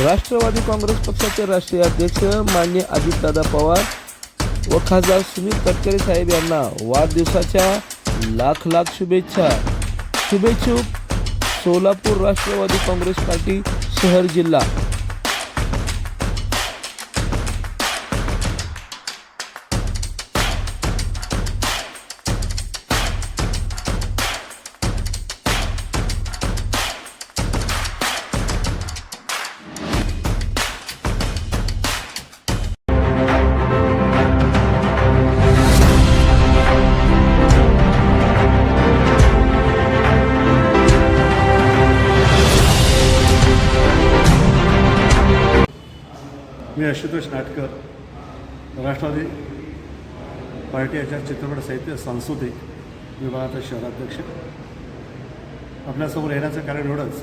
राष्ट्रवादी काँग्रेस पक्षाचे राष्ट्रीय अध्यक्ष मान्य अजितदादा पवार व खासदार सुनील तटकरे साहेब यांना वाढदिवसाच्या लाख लाख शुभेच्छा. शुभेच्छुक सोलापूर राष्ट्रवादी काँग्रेस पार्टी शहर जिल्हा. मी आशुतोष नाटकर राष्ट्रवादी पार्टीच्या चित्रपट साहित्य सांस्कृतिक विभागाचा शहराध्यक्ष. आपल्यासमोर येण्याचं कारण एवढंच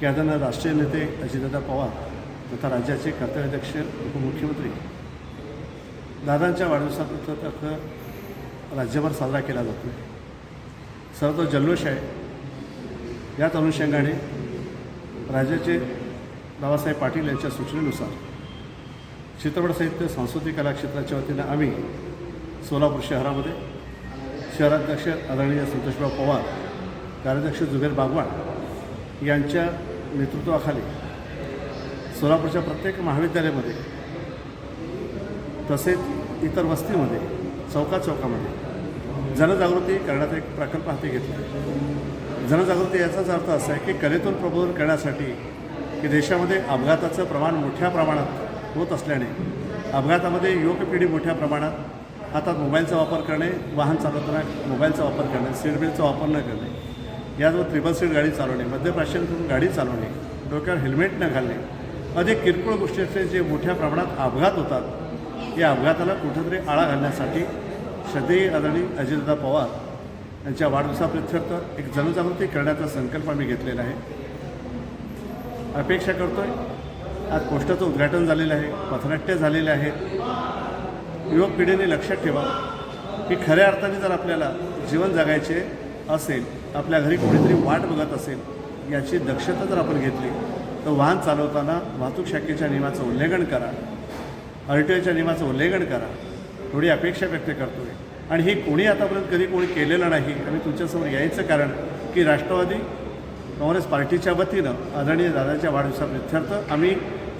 की आदरणीय राष्ट्रीय नेते अजितदादा पवार तथा राज्याचे कर्तव्याध्यक्ष उपमुख्यमंत्री दादांच्या वाढदिवसाचा अर्थ राज्यभर साजरा केला जातो सर्व तो जल्लोष आहे. याच अनुषंगाने राज्याचे बाबासाहेब पाटील यांच्या सूचनेनुसार चित्रपट साहित्य सांस्कृतिक कला क्षेत्राच्या वतीनं आम्ही सोलापूर शहरामध्ये शहराध्यक्ष आदरणीय संतोषराव पवार कार्याध्यक्ष जुबेर बागवान यांच्या नेतृत्वाखाली सोलापूरच्या प्रत्येक महाविद्यालयामध्ये तसेच इतर वस्तीमध्ये चौका चौकामध्ये जनजागृती करण्याचा एक प्रकल्प हाती घेतला. जनजागृती याचाच अर्थ असा आहे की कलेतून प्रबोधन करण्यासाठी की देशामध्ये अपघाताचं प्रमाण मोठ्या प्रमाणात होत असल्याने अपघातामध्ये युवक पिढी मोठ्या प्रमाणात हातात मोबाईलचा वापर करणे वाहन चालवताना मोबाईलचा वापर करणे सीटबेल्टचा वापर न करणे याचबरोबर ट्रिपल सीट गाडी चालवणे मद्यप्राशन करून गाडी चालवणे डोक्यावर हेल्मेट न घालणे अधिक किरकोळ गोष्टीचे जे मोठ्या प्रमाणात अपघात होतात या अपघाताला कुठंतरी आळा घालण्यासाठी श्रद्धेय आदरणीय अजितदादा पवार यांच्या वाढदिवसाप्रित्यर्थ एक जनजागृती करण्याचा संकल्प आम्ही घेतलेला आहे. अपेक्षा करतोय आज पोस्टाचं उद्घाटन झालेलं आहे पथनाट्य झालेले आहेत युवक पिढीने लक्षात ठेवा की खऱ्या अर्थाने जर आपल्याला जीवन जगायचे असेल आपल्या घरी कुठेतरी वाट बघत असेल याची दक्षता जर आपण घेतली तर वाहन चालवताना वाहतूक शाखेच्या नियमाचं उल्लंघन करा. आर टी ओच्या नियमाचं उल्लंघन करा. थोडी अपेक्षा व्यक्त करतोय. आणि हे कोणी आतापर्यंत कधी कोणी केलेलं नाही आम्ही तुमच्यासमोर यायचं कारण की राष्ट्रवादी काँग्रेस पार्टीच्या वतीनं आदरणीय दादाच्या वाढदिवसाप्रित्यर्थ आम्ही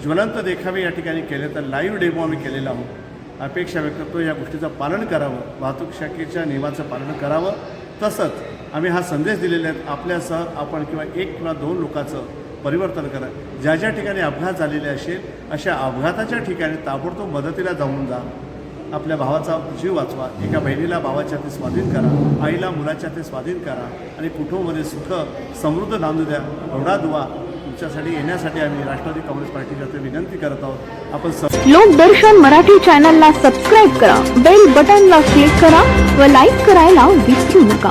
ज्वलंत देखावे या ठिकाणी केले तर लाईव्ह डेमो आम्ही केलेला आहोत. अपेक्षा व्यक्त करतो या गोष्टीचं पालन करावं वाहतूक शाखेच्या नियमाचं पालन करावं. तसंच आम्ही हा संदेश दिलेला आहे आपल्यासह आपण किंवा एक किंवा दोन लोकांचं परिवर्तन करा. ज्या ज्या ठिकाणी अपघात झालेले असेल अशा अपघाताच्या ठिकाणी ताबडतोब मदतीला जाऊन जा. आपल्या भावाचा जीव वाचवा. एका बहिणीला भावाच्या ते स्वाधीन करा. आईला मुलाच्या ते स्वाधीन करा. आणि कुटुंबामध्ये सुख समृद्ध नांदू द्या. एवढा दुवा तुमच्यासाठी येण्यासाठी आम्ही राष्ट्रवादी काँग्रेस पार्टीच्या विनंती करत आहोत. आपण स लोकदर्शन मराठी चॅनलला सबस्क्राईब करा. बेल बटनला क्लिक करा व लाईक करायला विसरू नका.